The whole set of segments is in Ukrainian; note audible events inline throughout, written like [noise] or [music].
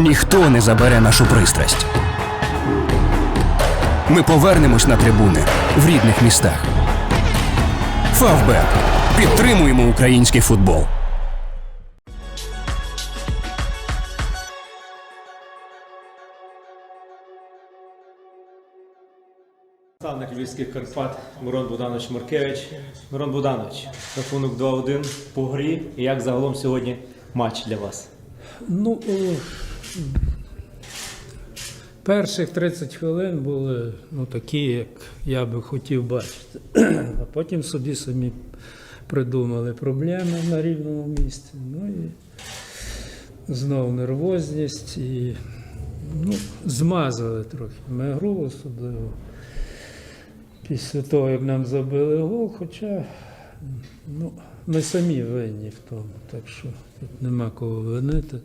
Ніхто не забере нашу пристрасть. Ми повернемось на трибуни в рідних містах. Фавбет. Підтримуємо український футбол. Наставник Львівських Карпат Мирон Богданович Маркевич. Мирон Богданович, рахунок 2-1 по грі. І як загалом сьогодні матч для вас? Ну, о, перших 30 хвилин були ну, такі, як я би хотів бачити. А потім собі самі придумали проблеми на рівному місці. Ну і знову нервозність і ну, змазали трохи ми гру, особливо після того, як нам забили гол, хоча ну, ми самі винні в тому, так що тут нема кого винити.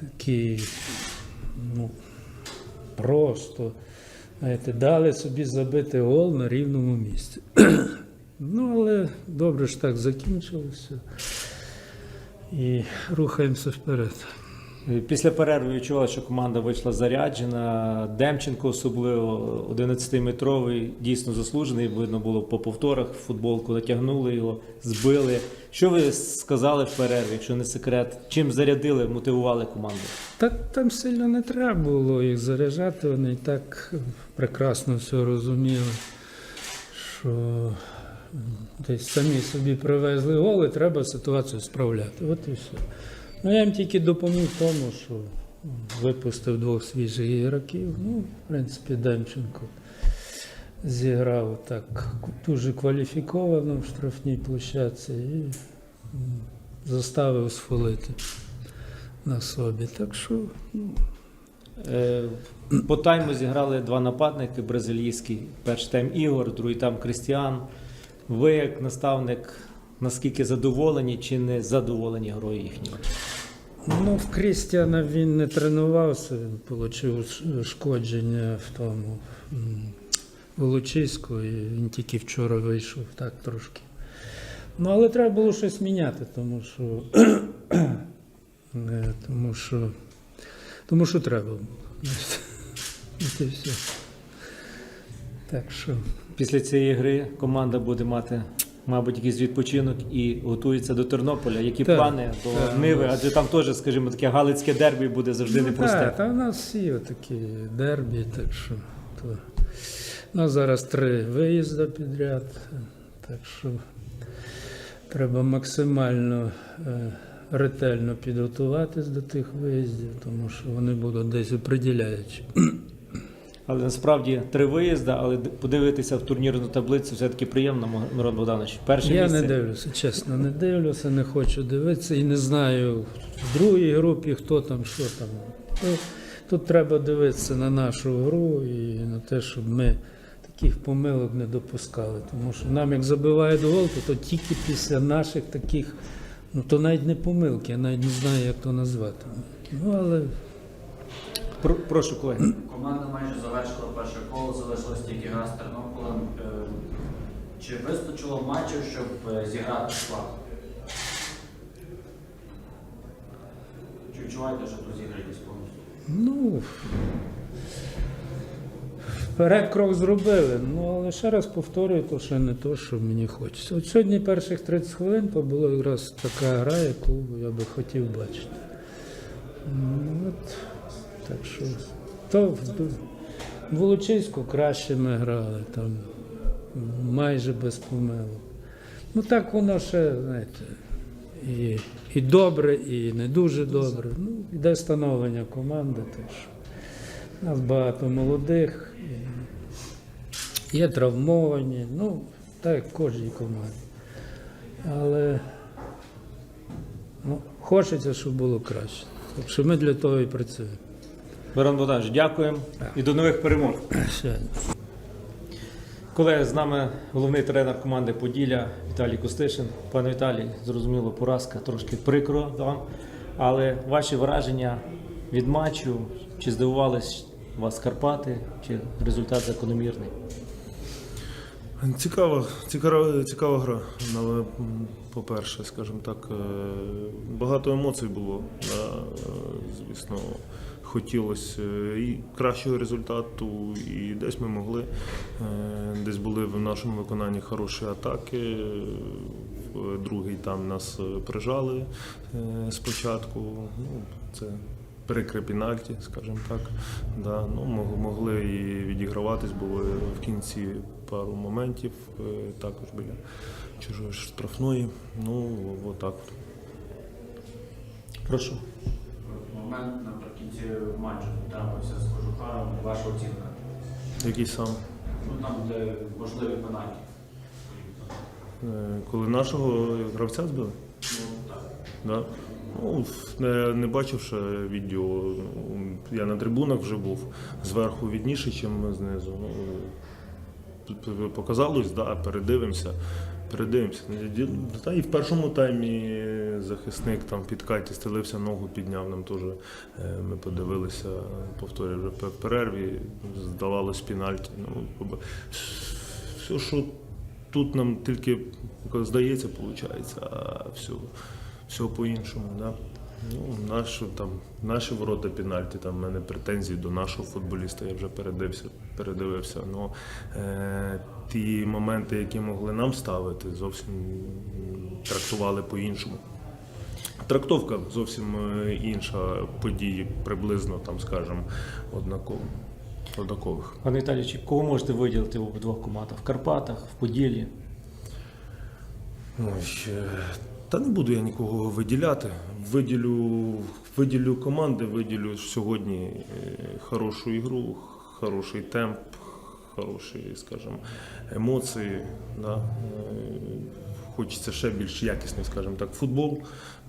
Такі, ну, просто, знаєте, дали собі забити гол на рівному місці. [clears throat] ну, але добре ж так закінчилося. І рухаємося вперед. Після перерви відчували, що команда вийшла заряджена. Демченко, особливо 11-метровий, дійсно заслужений. Видно було по повторах футболку, натягнули його, збили. Що ви сказали в перерві, якщо не секрет? Чим зарядили, мотивували команду? Так там сильно не треба було їх заряджати, вони і так прекрасно все розуміли, що десь самі собі привезли голи, треба ситуацію справляти. От і все. Ну, я їм тільки допоміг тому, що випустив двох свіжих ігроків. Ну, в принципі, Демченко зіграв так дуже кваліфіковано в штрафній площадці і заставив сфолити на собі. Так що Е, По тайму зіграли два нападники бразилійські. Перший тайм Ігор, другий тайм Крістіан. Ви, як наставник, наскільки задоволені чи не задоволені грою їхньою? Ну, в Крістіана він не тренувався, він отримав шкодження в тому Волочиську, і він тільки вчора вийшов так трошки. Ну, але треба було щось міняти, тому що, [clears throat] е, тому що, тому що треба було. От і все. Так що. Після цієї гри команда буде мати, мабуть, якийсь відпочинок і готується до Тернополя. Які Так, плани до так. Ниви? Адже там теж, скажімо, таке галицьке дербі буде завжди Ну, непросте. Так, та в нас всі такі дербі, так що то. У нас зараз три виїзди підряд, так що треба максимально е, ретельно підготуватись до тих виїздів, тому що вони будуть десь оприділяючі. Але насправді три виїзди, але подивитися в турнірну таблицю все-таки приємно, Мирон Богданович. Перше Я місце. не дивлюся, чесно, не дивлюся, не хочу дивитися і не знаю в другій групі, хто там, що там. Тут треба дивитися на нашу гру і на те, щоб ми таких помилок не допускали. Тому що нам, як забивають гол, то, то тільки після наших таких, ну то навіть не помилки, я навіть не знаю, як то назвати. Ну, але Про- прошу, колеги. Команда майже завершила перше коло, залишилась тільки гра з Тернополем. Е, Чи вистачило матчів, щоб е, зіграти склад? Чи відчуваєте, що тут зіграєтесь повністю? Ну, вперед крок зробили. Ну, але ще раз повторюю, то ще не то, що мені хочеться. От сьогодні перших 30 хвилин то була якраз така гра, яку я би хотів бачити. Ну, От, так що, то в в Волочиську краще ми грали, там майже без помилок. Ну так воно ще, знаєте, і, і добре, і не дуже добре. Ну, йде становлення команди теж. У нас багато молодих, є травмовані, ну, так як в кожній команді. Але ну, хочеться, щоб було краще. Так що ми для того і працюємо. Мирон Богданович, дякуємо і до нових перемог. Ще. Колеги, з нами головний тренер команди Поділля Віталій Костишин. Пане Віталій, зрозуміло, поразка трошки прикро вам. Але ваші враження від матчу, чи здивувались вас Карпати, чи результат закономірний? Цікава, цікава, цікава гра. Але, по-перше, скажімо так, е, багато емоцій було. Е, звісно, хотілося е, і кращого результату, і десь ми могли. Десь були в нашому виконанні хороші атаки. Другий там нас прижали спочатку. Ну, це прикре пенальті, скажімо так. Да, ну, могли і відіграватись, було в кінці пару моментів, е, також біля чужої штрафної. Ну, отак. от. Прошу. Момент наприкінці матчу трапився з кожухаром. Ваша оцінка? Який сам? Ну там, де можливі пенальті. Е, Коли нашого гравця збили? Ну так. Да. Ну, не, не бачив відео. Я на трибунах вже був зверху відніше, ніж знизу. Ну, показалось, да, передивимося. Передивимося. Та і в першому таймі захисник там в підкаті стелився, ногу підняв. Нам теж е, ми подивилися, повторюю вже в перерві, здавалось пенальті. Ну, все, що тут нам тільки здається, виходить, а все, все по-іншому. Да? Ну, наші, там, наші ворота пенальті, там в мене претензії до нашого футболіста, я вже передивився. передивився. Ну, е, ті моменти, які могли нам ставити, зовсім трактували по-іншому. Трактовка зовсім е, інша події, приблизно, там, скажімо, однаково. однакових. Пане Віталійович, кого можете виділити в обидвох командах? В Карпатах, в Поділлі? Ой, е, та не буду я нікого виділяти. Виділю, виділю команди, виділю сьогодні е, хорошу ігру, хороший темп, хороші, скажімо, емоції. Да. Е, Хочеться ще більш якісний, скажімо так, футбол.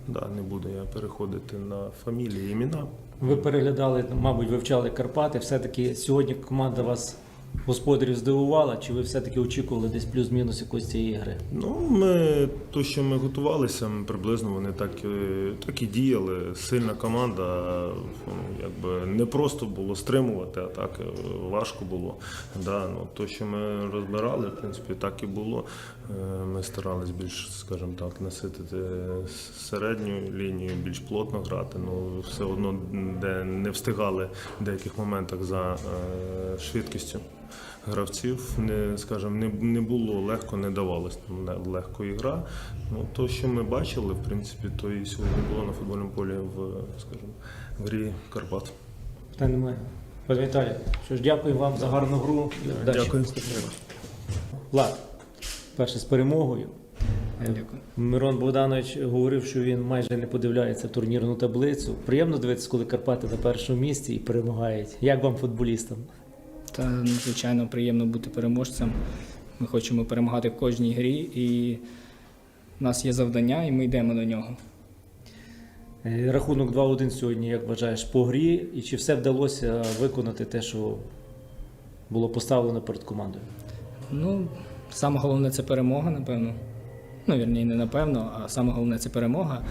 Да, не буду я переходити на фамілії, імена. Ви переглядали, мабуть, вивчали Карпати. Все-таки сьогодні команда вас господарів здивувала, чи ви все-таки очікували десь плюс-мінус якоїсь цієї гри? Ну, ми то, що ми готувалися, ми приблизно вони так, е, так і діяли. Сильна команда. ну, Якби не просто було стримувати, а так е, важко було. Да, ну, то, що ми розбирали, в принципі, так і було. Е, Ми старались більш, скажімо так, наситити середню лінію, більш плотно грати. Ну, все одно, де не встигали в деяких моментах за е, швидкістю гравців, не, скажімо, не, не було легко, не давалось не- легко ігра. Ну, то, що ми бачили, в принципі, то і сьогодні було на футбольному полі в, скажімо, в грі Карпат. Питань немає. Пане Віталій, що ж, дякую вам за гарну гру. Дякую. Влад, перше з перемогою. Е, Мирон Богданович говорив, що він майже не подивляється турнірну таблицю. Приємно дивитися, коли Карпати на першому місці і перемагають. Як вам футболістам? Та надзвичайно приємно бути переможцем. Ми хочемо перемагати в кожній грі, і в нас є завдання, і ми йдемо до нього. Е, Рахунок 2-1 сьогодні, як вважаєш, по грі, і чи все вдалося виконати те, що було поставлено перед командою? Ну, саме головне це перемога, напевно. Ну, вірні, не напевно, а саме головне це перемога.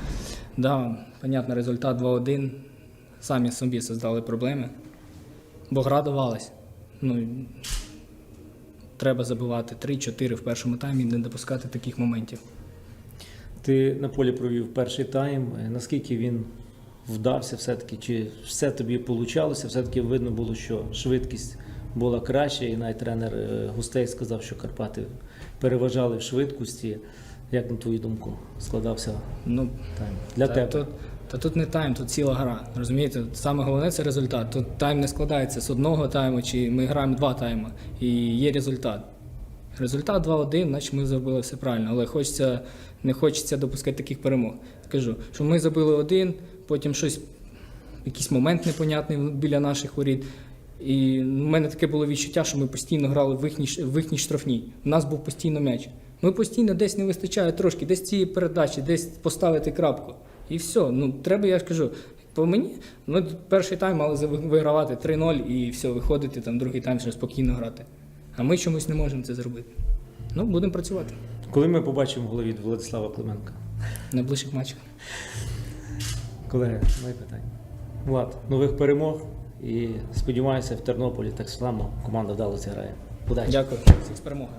Да, понятно, результат 2-1. Самі собі создали проблеми. Бо гра давалась. Ну, треба забивати 3-4 в першому таймі і не допускати таких моментів. Ти на полі провів перший тайм. Наскільки він вдався все-таки? Чи все тобі получалося? Все-таки видно було, що швидкість була краща, і навіть тренер е, гостей сказав, що Карпати переважали в швидкості. Як на твою думку складався Ну, тайм? Для та, тебе. Тут, та тут не тайм, тут ціла гра. Розумієте, саме головне це результат. Тут тайм не складається з одного тайму, чи ми граємо два тайми, і є результат. Результат 2-1, значить ми зробили все правильно, але хочеться, не хочеться допускати таких перемог. Скажу, що ми забили один, потім щось, якийсь момент непонятний біля наших воріт. І в мене таке було відчуття, що ми постійно грали в їхній, в їхній штрафній. У нас був постійно м'яч. Ми постійно десь не вистачає трошки, десь цієї передачі, десь поставити крапку. І все. Ну, треба, я ж кажу, по мені, ну, перший тайм мали вигравати 3-0 і все, виходити, там другий тайм ще спокійно грати. А ми чомусь не можемо це зробити. Ну, будемо працювати Коли ми побачимо голові від Владислава Клименка? на ближчих матчах. Колеги, мої питання. Влад, нових перемог і сподіваюся, в Тернополі так само команда вдало зіграє. Удачі! Дякую. Всіх з перемогою.